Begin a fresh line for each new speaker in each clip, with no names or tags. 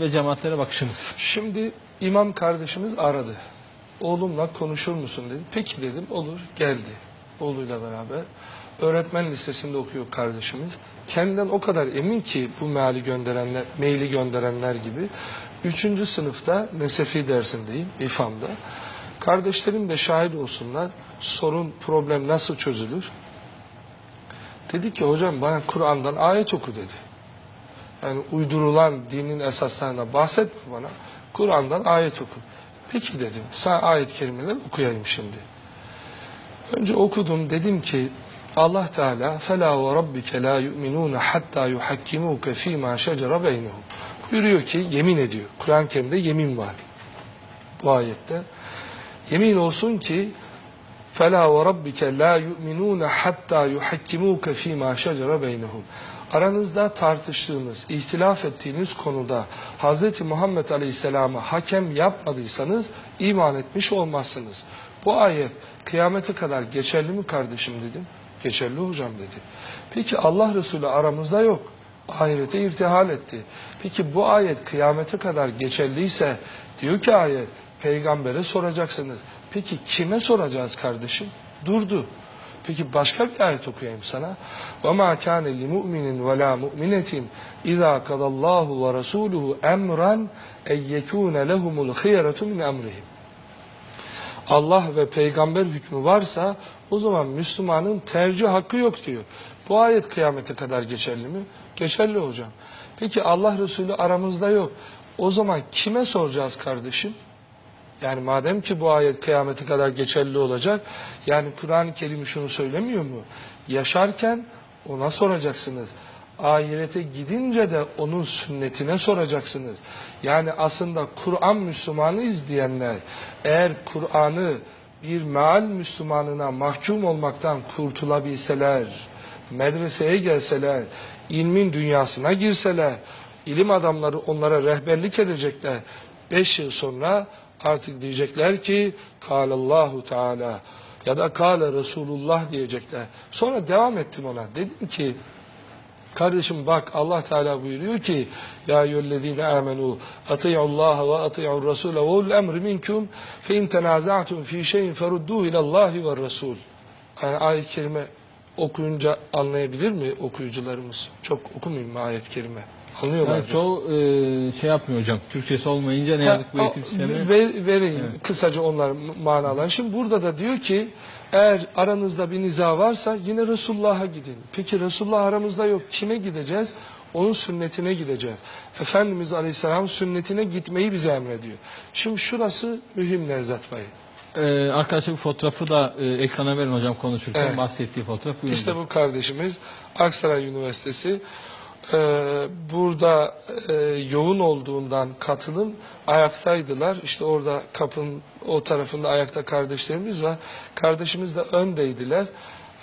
ve cemaatlere bakışınız.
Şimdi imam kardeşimiz aradı. Oğlumla konuşur musun dedi. Peki dedim olur geldi oğluyla beraber. Öğretmen lisesinde okuyor kardeşimiz. Kendinden o kadar emin ki bu meali gönderenler, maili gönderenler gibi. Üçüncü sınıfta Nesefi dersindeyim İFAM'da. Kardeşlerim de şahit olsunlar. Sorun, problem nasıl çözülür? Dedi ki hocam bana Kur'an'dan ayet oku dedi yani uydurulan dinin esaslarına bahsetme bana. Kur'an'dan ayet oku. Peki dedim. Sana ayet kelimeleri okuyayım şimdi. Önce okudum dedim ki Allah Teala fela ve rabbike la yu'minuna hatta yuhakkimuke fi ma şecere beynehum. Buyuruyor ki yemin ediyor. Kur'an-ı Kerim'de yemin var. Bu ayette. Yemin olsun ki fela ve rabbike la yu'minuna hatta yuhakkimuke fi ma şecere. Aranızda tartıştığınız, ihtilaf ettiğiniz konuda Hz. Muhammed Aleyhisselam'ı hakem yapmadıysanız iman etmiş olmazsınız. Bu ayet kıyamete kadar geçerli mi kardeşim dedim. Geçerli hocam dedi. Peki Allah Resulü aramızda yok. Ahirete irtihal etti. Peki bu ayet kıyamete kadar geçerliyse diyor ki ayet peygambere soracaksınız. Peki kime soracağız kardeşim? Durdu. Peki başka bir ayet okuyayım sana. وَمَا كَانَ لِمُؤْمِنٍ وَلَا مُؤْمِنَةٍ اِذَا قَدَ اللّٰهُ وَرَسُولُهُ اَمْرًا اَنْ يَكُونَ لَهُمُ الْخِيَرَةُ مِنْ اَمْرِهِمْ Allah ve peygamber hükmü varsa o zaman Müslümanın tercih hakkı yok diyor. Bu ayet kıyamete kadar geçerli mi? Geçerli hocam. Peki Allah Resulü aramızda yok. O zaman kime soracağız kardeşim? Yani madem ki bu ayet kıyamete kadar geçerli olacak, yani Kur'an-ı Kerim şunu söylemiyor mu? Yaşarken ona soracaksınız. Ahirete gidince de onun sünnetine soracaksınız. Yani aslında Kur'an Müslümanı izleyenler, eğer Kur'an'ı bir meal Müslümanına mahkum olmaktan kurtulabilseler, medreseye gelseler, ilmin dünyasına girseler, ilim adamları onlara rehberlik edecekler. Beş yıl sonra artık diyecekler ki Kâlallahu Teala ya da Kâle Resulullah diyecekler. Sonra devam ettim ona. Dedim ki Kardeşim bak Allah Teala buyuruyor ki ya eyyühellezine amenu ati'ullaha ve ati'ur rasule ve ul emri minkum fe in tenaza'tum fi şeyin ferudduhu ilallahi ve rasul. Yani ayet-i kerime okuyunca anlayabilir mi okuyucularımız? Çok okumayayım ayet-i kerime? Anlıyorlar.
Yani çoğu e, şey yapmıyor hocam. Türkçesi olmayınca ne yazık bu eğitim sistemi.
ver- vereyim kısaca onların manalarını. Şimdi burada da diyor ki eğer aranızda bir niza varsa yine Resulullah'a gidin. Peki Resulullah aramızda yok. Kime gideceğiz? Onun sünnetine gideceğiz. Efendimiz Aleyhisselam sünnetine gitmeyi bize emrediyor. Şimdi şurası mühim Nevzat Bey.
Ee, arkadaşlar bu fotoğrafı da e, ekrana verin hocam konuşurken
Evet.
bahsettiği fotoğraf. Buyurun.
İşte bu kardeşimiz Aksaray Üniversitesi. Ee, burada e, yoğun olduğundan katılım ayaktaydılar. İşte orada kapının o tarafında ayakta kardeşlerimiz var. Kardeşimiz de öndeydiler.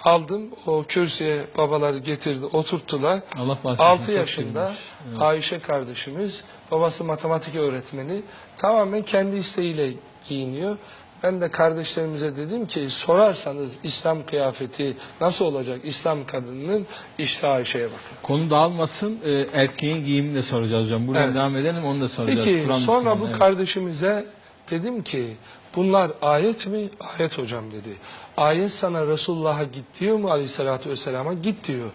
Aldım o kürsüye babaları getirdi oturttular.
Allah bağışlasın.
6
çok
yaşında
sevinmiş.
Ayşe kardeşimiz, babası matematik öğretmeni, tamamen kendi isteğiyle giyiniyor. Ben de kardeşlerimize dedim ki sorarsanız İslam kıyafeti nasıl olacak İslam kadınının işte Ayşe'ye bakın.
Konu dağılmasın. e, erkeğin giyimini de soracağız hocam. Buradan
Evet.
devam edelim onu da soracağız.
Peki
Kur'an
sonra bu
evet.
kardeşimize dedim ki bunlar ayet mi? Ayet hocam dedi. Ayet sana Resulullah'a git diyor mu aleyhissalatü vesselama? Git diyor.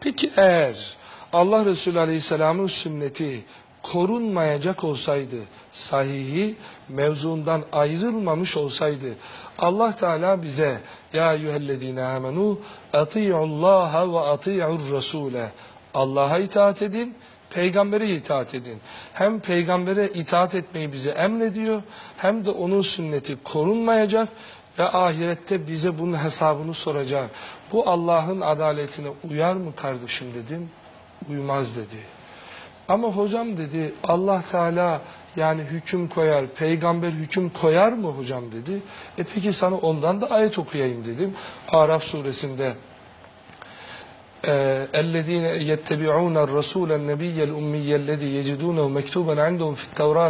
Peki eğer Allah Resulü aleyhisselamın sünneti korunmayacak olsaydı, sahihi mevzundan ayrılmamış olsaydı, Allah Teala bize ya eyyühellezine amenu ati'ullaha ve ati'ur rasule Allah'a itaat edin, peygambere itaat edin. Hem peygambere itaat etmeyi bize emrediyor, hem de onun sünneti korunmayacak ve ahirette bize bunun hesabını soracak. Bu Allah'ın adaletine uyar mı kardeşim dedim, uymaz dedi. Ama hocam dedi Allah Teala yani hüküm koyar, peygamber hüküm koyar mı hocam dedi. E peki sana ondan da ayet okuyayım dedim. Araf suresinde اَلَّذ۪ينَ يَتَّبِعُونَ الرَّسُولَ النَّبِيَّ الْاُمِّيَّ الَّذ۪ي يَجِدُونَهُ مَكْتُوبًا عِنْدَهُمْ فِي التَّوْرَاتِ